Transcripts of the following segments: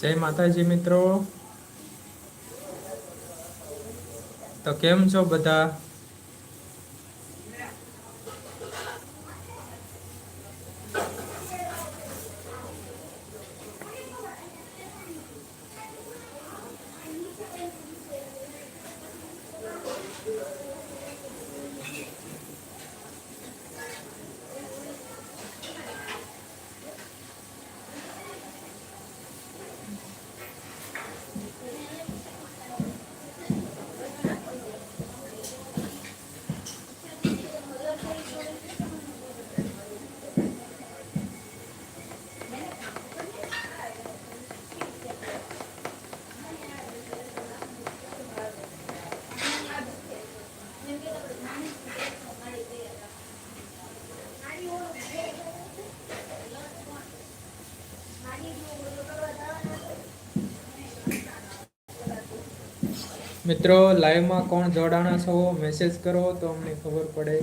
જય માતાજી મિત્રો. તો કેમ છો બધા? મિત્રો લાઈવમાં કોણ જોડાણા છો? મેસેજ કરો તો અમને ખબર પડે.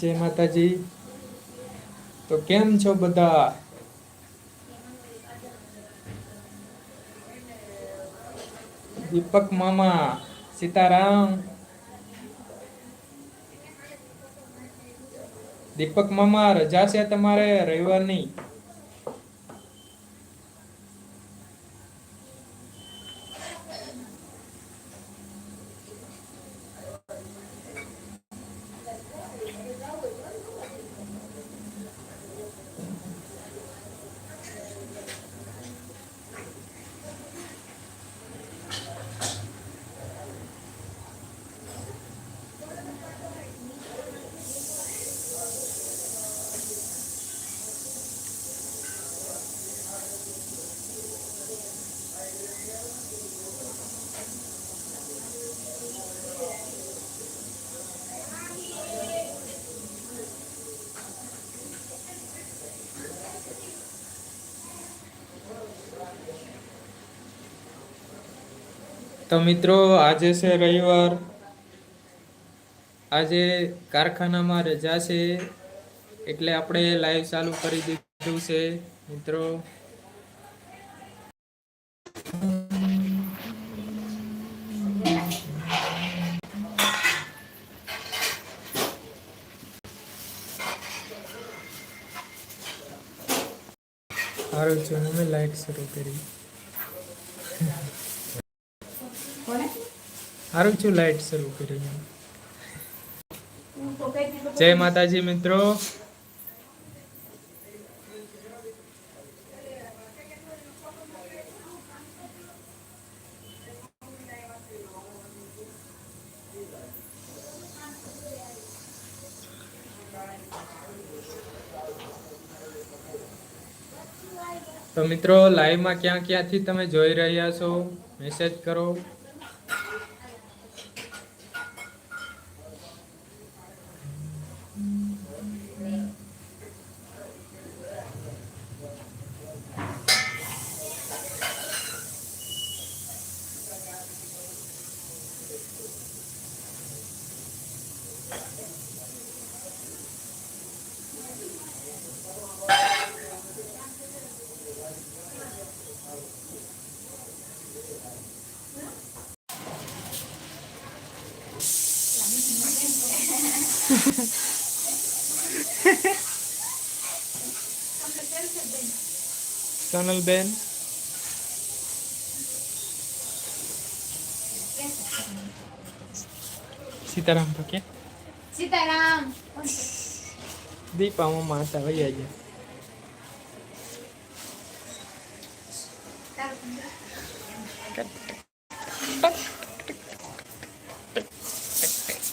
જય માતાજી. તો કેમ છો બધા? દીપક મામા, સીતારામ. દીપક મામા, રજા છે તમારે રવિવારની? તો મિત્રો, આજે છે રવિવાર. આજે કારખાનામાં રજા છે, એટલે આપણે લાઈવ ચાલુ કરી દીધું છે, મિત્રો. સારું છે અમે લાઈટ શરૂ કરી. સારું છું લાઈટ શરૂ કરી જય માતાજી મિત્રો. તો મિત્રો લાઈવમાં ક્યાં ક્યાંથી તમે જોઈ રહ્યા છો? મેસેજ કરો. સોનલ બેન સીતારામ તો કે સીતારામ દીપા મમ્મા હતા વૈયા ગયા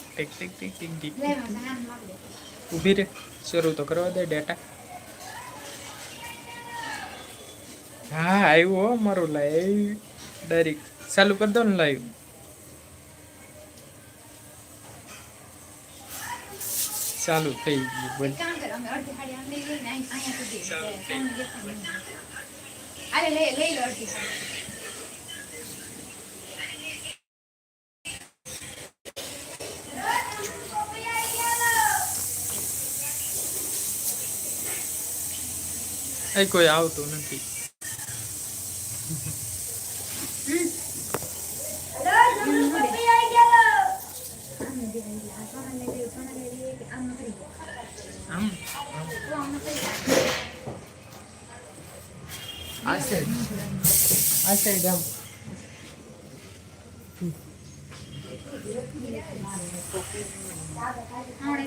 ટીક ટીક ટીક ટીક ટીક લે મને આમ લાગે ઊભી રે શરૂ તો કરવા દે ડેટા હા આવ્યું હો મારું લાઈવ ડાયરેક્ટ ચાલુ કરી દો ને લાઈવ ચાલુ થઈ ગયું કોઈ આવતું કામ કર અમે અડધી હાડી આંગળી લઈને અહીં- અહીંયા સુધી ફોન દેખાય નહીં. અરે લે લઈ લો અડધી હાડી. એ કોઈ આવતું નથી આમને દેખાય એટલે આ સોનાને લઈ, સોનાને લઈ કે આમ કરી દો. આમ તો આમ કરી દો. આ સાઈડ આ સાઈડ આમ આમણે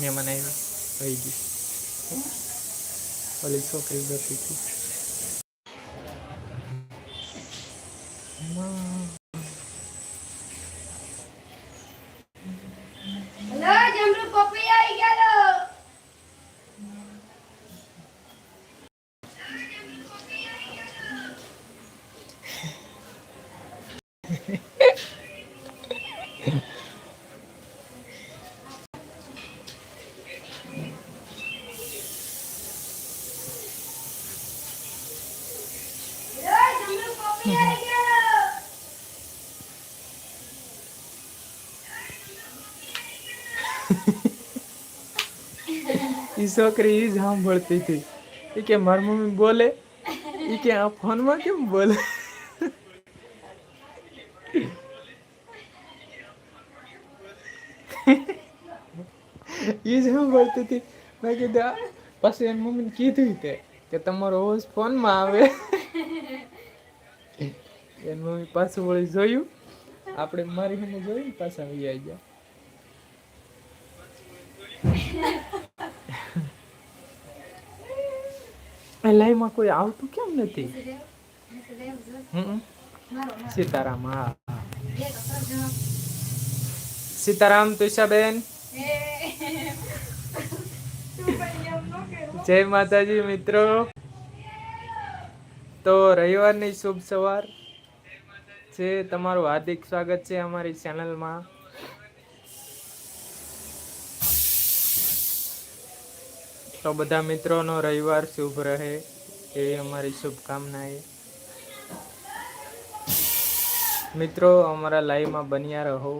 મહેમાન આવ્યા વહી ગઈ ઓલી છોકરી બેઠી હતી. છોકરી એ જ સાંભળતી હતી. એ કે, મારી મમ્મી બોલે? ઈ કે, આ ફોનમાં કેમ બોલે? એ જ સાંભળતી હતી. મેં કીધું પછી એની મમ્મીને કીધું તે, કે તમારો અવાજ ફોનમાં આવે. એની મમ્મી પાછું વળી જોયું. આપણે મારી મને જોયું પાછા પાછા આવી ગયા. લાઈમાં કોઈ આવતું કેમ નથી. સીતારામ હા. સીતારામ તુષાબેન જય માતાજી મિત્રો તો રવિવારની શુભ સવાર. છે તમારું હાર્દિક સ્વાગત છે અમારી ચેનલમાં તો બધા મિત્રોનો રવિવાર શુભ રહે. એવી અમારી શુભકામના એ મિત્રો, અમારા લાઈવમાં બન્યા રહો.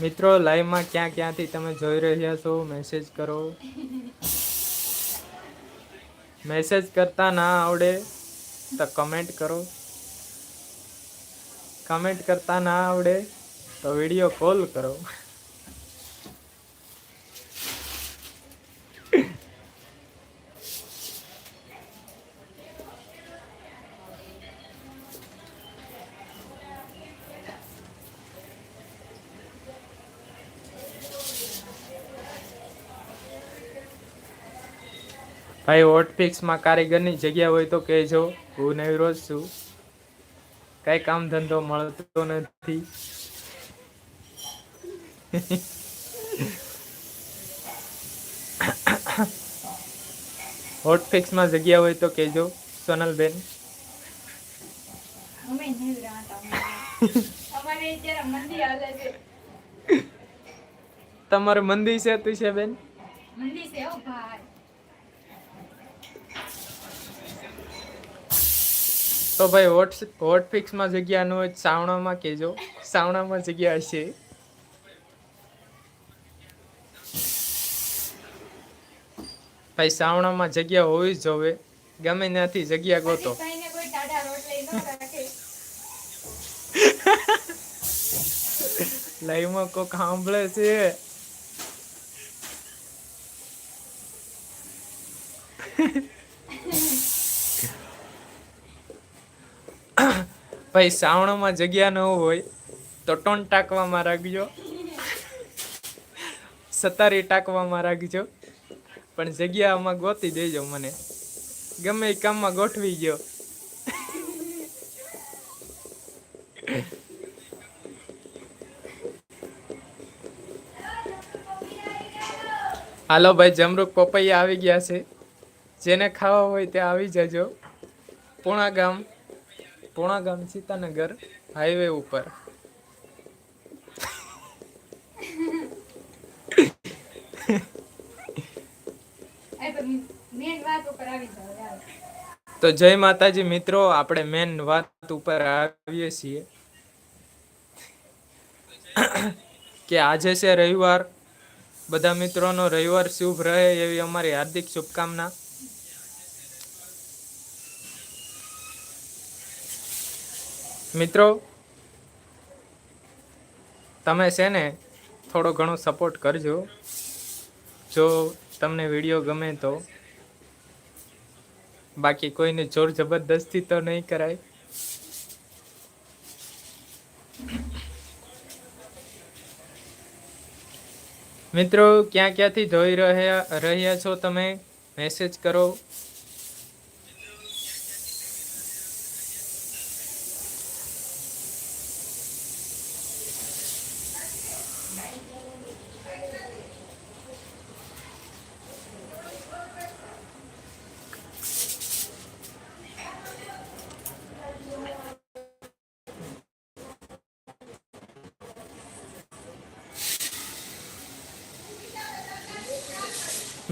મિત્રો, લાઈવમાં ક્યાં ક્યાંથી તમે જોઈ રહ્યા છો મેસેજ કરો. મેસેજ કરતા ના આવડે, તો કમેન્ટ કરો. કમેન્ટ કરતા ના આવડે, તો વીડિયો કોલ કરો. ભાઈ હોટપિક્સમાં કારીગરની જગ્યા હોય તો કહેજો. હું નહીં રોજ છું. કઈ કામ ધંધો મળતો નથી. હોટફિક્સમાં જગ્યા હોય તો કહેજો સોનલબેન. બેન નહીં રહેતા મંદી છે. તું છે બેન? મંદી છે હો ભાઈ તો ભાઈ હોટ હોટફિક્સમાં જગ્યા ન હોય સાવણામાં કહેજો. સાવણામાં જગ્યા હશે ભાઈ સાવણામાં જગ્યા હોવી જ જોવે ગમે ત્યાંથી જગ્યા ગોતો. લાઈવમાં કોક સાંભળે છે. ભાઈ શ્રાવણમાં જગ્યા ન હોય તો ટોન ટાંકવામાં રાખજો. સતારી ટાંકવામાં રાખજો. પણ જગ્યામાં ગોતી દેજો મને. ગમે એ કામમાં ગોઠવી ગયો. હાલો ભાઈ, જમરૂક પપૈયા આવી ગયા છે. જેને ખાવા હોય તે આવી જજો. પૂણા ગામ. પૂણા ગામ સીતાનગર હાઈવે ઉપર તો જય માતાજી મિત્રો આપણે મેન વાત ઉપર આવીએ છીએ. કે આજે છે રવિવાર. બધા મિત્રોનો રવિવાર શુભ રહે એવી અમારી હાર્દિક શુભકામના. મિત્રો, તમે છે ને થોડો ઘણો સપોર્ટ કરજો. જો તમને વીડિયો ગમે તો. બાકી કોઈને જોર જબરદસ્તી તો નહીં કરાય. મિત્રો, ક્યાં ક્યાંથી જોઈ રહ્યા રહ્યા છો તમે? મેસેજ કરો.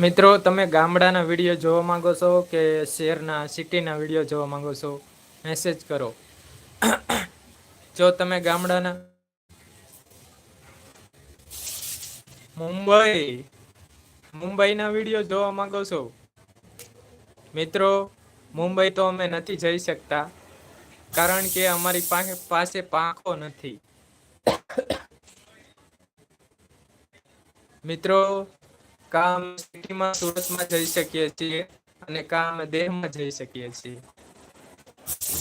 મિત્રો, તમે ગામડાના વીડિયો જોવા માંગો છો કે શહેરના સિટીના વીડિયો જોવા માંગો છો? મેસેજ કરો. જો તમે ગામડાના મુંબઈ, મુંબઈના વીડિયો જોવા માંગો છો? મિત્રો, મુંબઈ તો અમે નથી જઈ શકતા, કારણ કે અમારી પાસે પાસે પાંખો નથી. મિત્રો કામ સિટીમાં સુરતમાં જઈ શકીએ છીએ અને કામ દેહમાં જઈ શકીએ છીએ.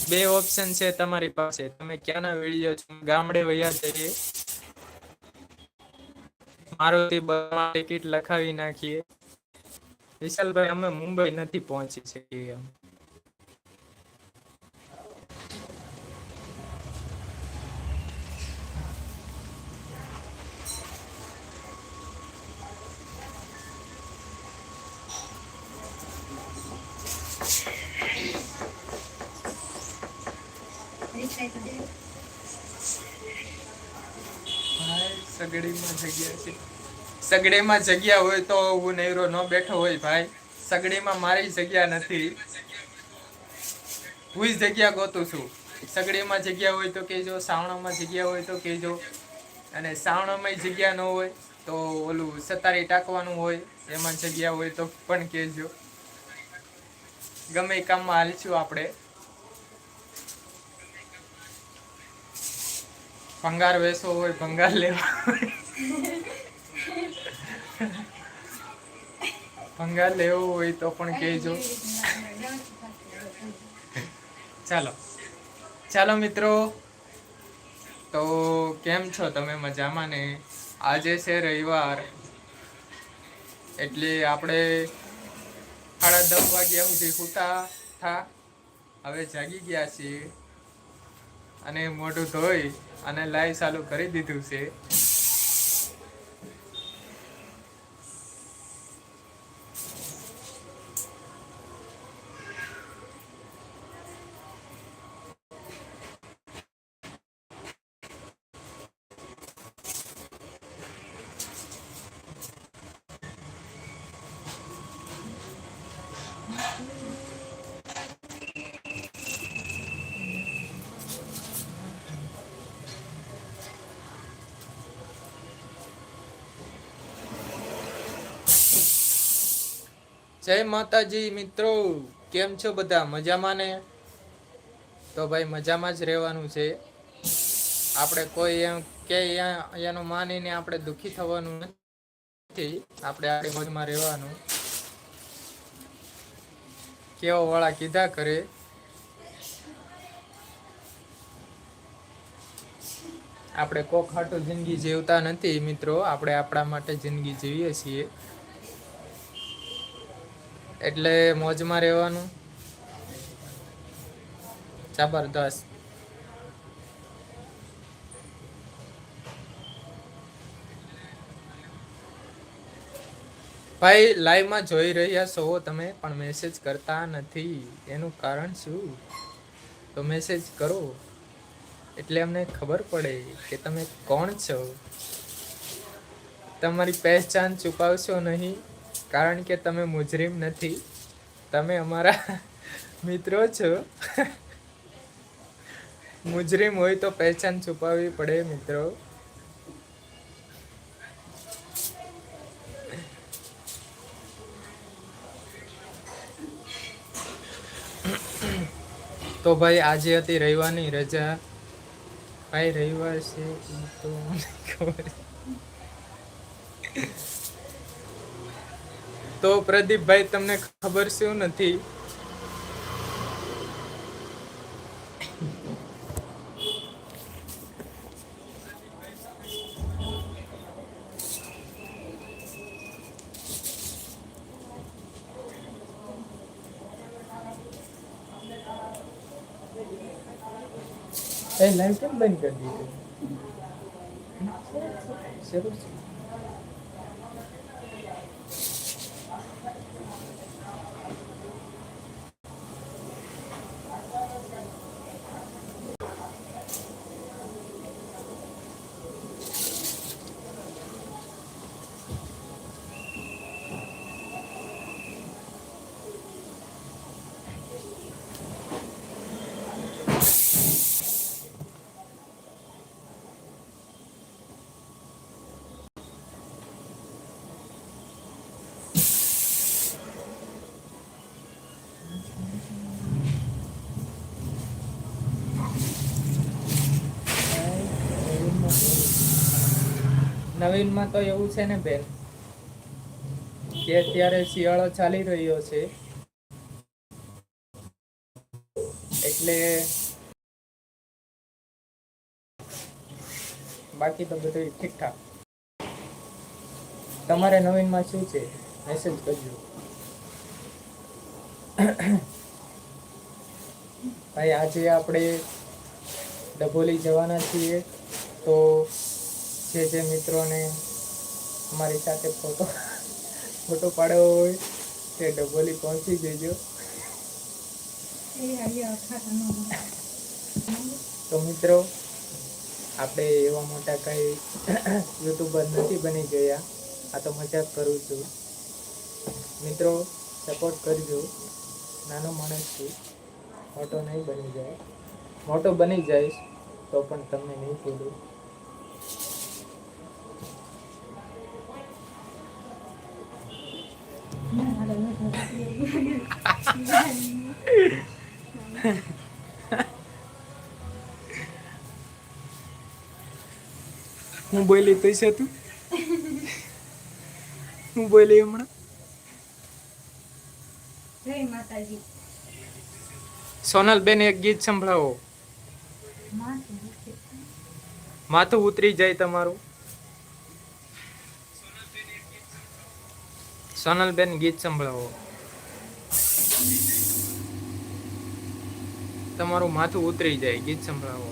બે ઓપ્શન છે તમારી પાસે. તમે ક્યાંના વીડિયો છો? ગામડે વયા જઈએ. મારુતિ બસમાં ટિકિટ લખાવી નાખીએ. વિશાલભાઈ, અમે મુંબઈ નથી પહોંચી શકીએ સગડીમાં જગ્યા છે સગડીમાં જગ્યા હોય તો હું નૈરો ન બેઠો હોય ભાઈ. સગડીમાં મારી જગ્યા નથી. હું જગ્યા ગોતું છું. સગડીમાં જગ્યા હોય તો કહેજો, સાવણામાં જગ્યા હોય તો કહેજો. અને સાવણામાં જગ્યા ન હોય તો ઓલું સતારી ટાંકવાનું હોય, એમાં જગ્યા હોય તો પણ કહેજો. ગમે કામમાં હાલશું આપણે. ભંગાર વેસો હોય, ભંગાર લેવા. ભંગાર લેવો હોય તો પણ કહેજો. ચાલો. ચાલો મિત્રો. તો કેમ છો તમે મજામાં ને? આજે છે રવિવાર. એટલે આપણે સાડા દસ વાગ્યા સુધી સૂતા થા. હવે જાગી ગયા છીએ. અને મોઢું ધોઈ અને લાઈવ ચાલુ કરી દીધું છે. માતાજી, મિત્રો, કેમ છો બધા? મજામાં ને? તો ભાઈ, મજામાં જ રહેવાનું છે. આપણે કોઈ એમ કે એનું માનીને આપણે દુઃખી થવાનું નથી. આપણે આપણી મોજમાં રહેવાનું. કેવો વાળા કીધા કરે? આપણે કોક હાટું જિંદગી જીવતા નથી, મિત્રો. આપણે આપણા માટે જિંદગી જીવીએ છીએ. એટલે મોજમાં રહેવાનું. જબરદસ્ત. ભાઈ, લાઈવમાં જોઈ રહ્યા છો તમે, પણ મેસેજ કરતા નથી. એનું કારણ શું? તો મેસેજ કરો. એટલે અમને ખબર પડે કે તમે કોણ છો. તમારી પહેચાન છુપાવશો નહીં. કારણ કે તમે મુજરીમ નથી. તમે અમારા મિત્રો છો. મુજરીમ હોય તો પહેચાન છુપાવવી પડે મિત્રો. તો ભાઈ આજે હતી રવિવારની રજા. ભાઈ રવિવાર છે તો ખબર. તો પ્રદીપભાઈ તમને ખબર શું નથી? એ લાઈવ કેમ બંધ કરી દીધું? શરૂ છે નવીનમાં તો એવું છે ને બેન, કે અત્યારે શિયાળો ચાલી રહ્યો છે. એટલે બાકી તો બધું ઠીકઠાક. તમારે નવીનમાં શું છે? મેસેજ કરજો. ભાઈ, આજે આપણે ડભોલી જવાના છીએ, તો જે જે મિત્રોને અમારી સાથે ફોટો ફોટો પાડવો હોય તે ડબોલી પહોંચી જજો. તો મિત્રો આપણે એવા મોટા કઈ યુટ્યુબર નથી બની ગયા. આ તો મજાક કરું છું. મિત્રો સપોર્ટ કરજો. નાનો માણસ છું. મોટો નહીં બની જાય. મોટો બની જઈશ તો પણ તમને નહીં ભૂલું હું બોલી તો છે તું? હું બોલી હમણાં? જય માતાજી. સોનલબેન એક ગીત સંભળાવો. માથું ઉતરી જાય. તમારું. સોનલબેન ગીત સંભળાવો. તમારું માથું ઉતરી જાય, ગીત સંભળાવો.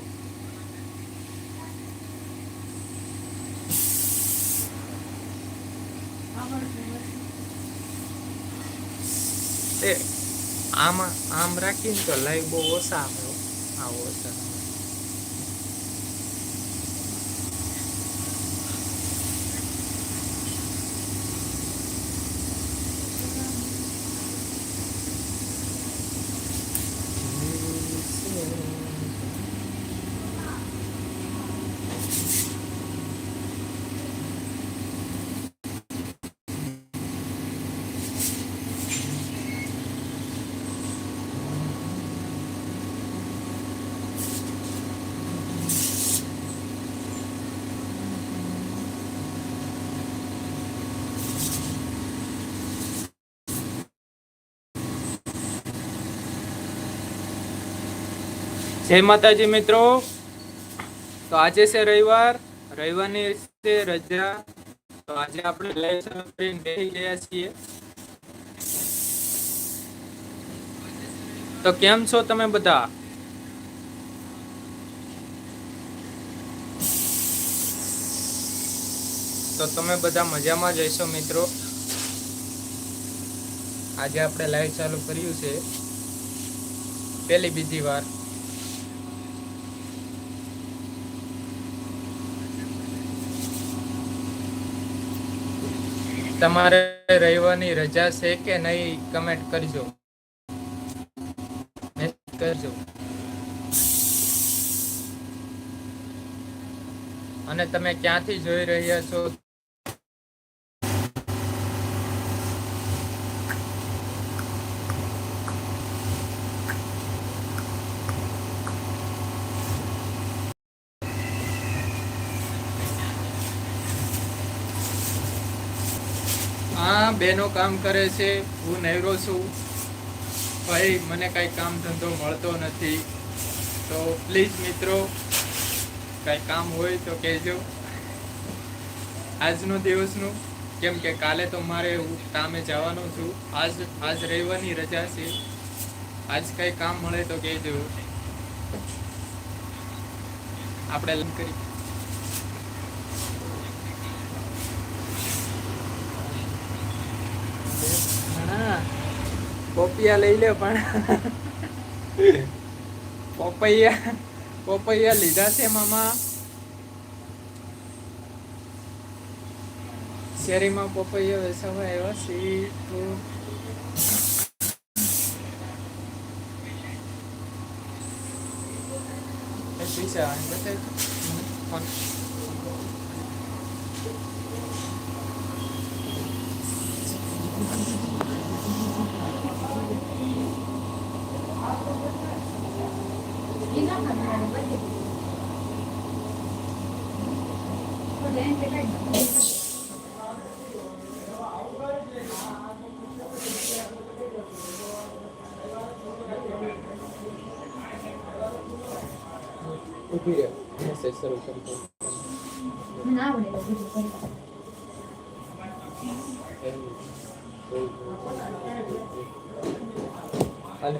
આમાં આમ રાખીને તો લાઈવ બહુ ઓછા આવ્યો આવો ઓછા જય માતાજી મિત્રો. તો આજે છે રવિવાર. રવિવારની છે રજા. તો આજે આપણે ચાલુ કરીને બેસી ગયા છીએ. તો કેમ છો તમે બધા? તો તમે બધા મજામાં જ હશો મિત્રો? આજે આપણે લાઈવ ચાલુ કર્યું છે. પહેલી બીજી વાર. તમારે રવિવારની રજા છે કે નહીં કમેન્ટ કરજો. કરજો. અને તમે ક્યાંથી જોઈ રહ્યા છો હા, બેનો કામ કરે છે, હું નવરો છું. ભાઈ, મને કાંઈ કામ ધંધો મળતો નથી. તો પ્લીઝ મિત્રો, કાંઈ કામ હોય તો કહેજો. આજનો દિવસનું, કેમ કે કાલે તો મારે હું કામે જવાનો છું. આજ આજ રવિવારની રજા છે. આજ કાંઈ કામ મળે તો કહેજો. આપણે લંચ કરી હા. પોપિયા લઈ લે પણ. પોપૈયા પોપૈયા લીધા છે મામા. શેરીમાં પોપૈયા વેચાવા આવ્યા સી એ પૈસા બતાય તો. ફોન. ઈ ના કરવાનું, બધી. તો બેન તે કાંઈ નથી. ઊભી રહે મેસેજ શરૂ કરી. મને આવડે. હાલે.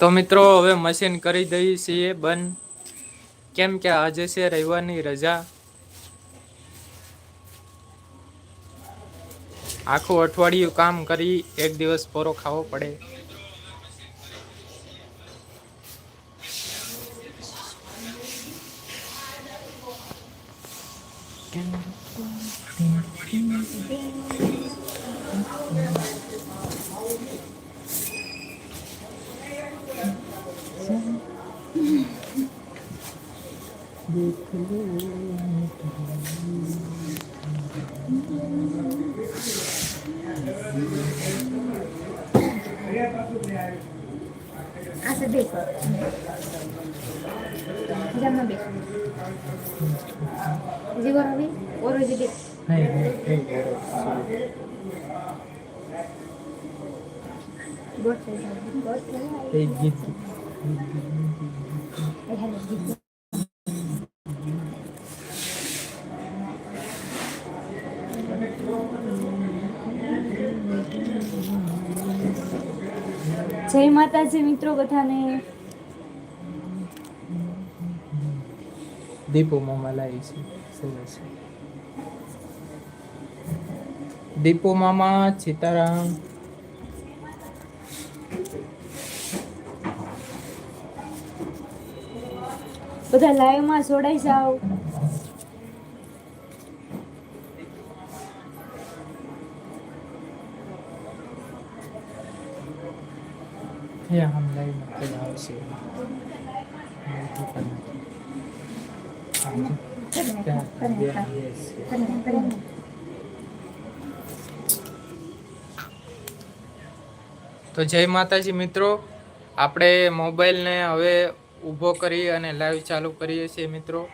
તો મિત્રો, હવે મશીન કરી દઈએ છીએ બંધ. કેમ કે આજે છે રવિવારની રજા. આખું અઠવાડિયું કામ કરી એક દિવસ પોરો ખાવો પડે. આ જાય માતાજી મિત્રો બધાને. દીપો મોમાં લાવી છે. દીપો મામા સીતારામ બધા લાઈવમાં જોડાઈ જાઓ. હે હમ લાઈવમાં આવશે. તો જય માતાજી મિત્રો. આપણે મોબાઈલને હવે ઊભો કરી અને લાઈવ ચાલુ કરીએ છીએ મિત્રો.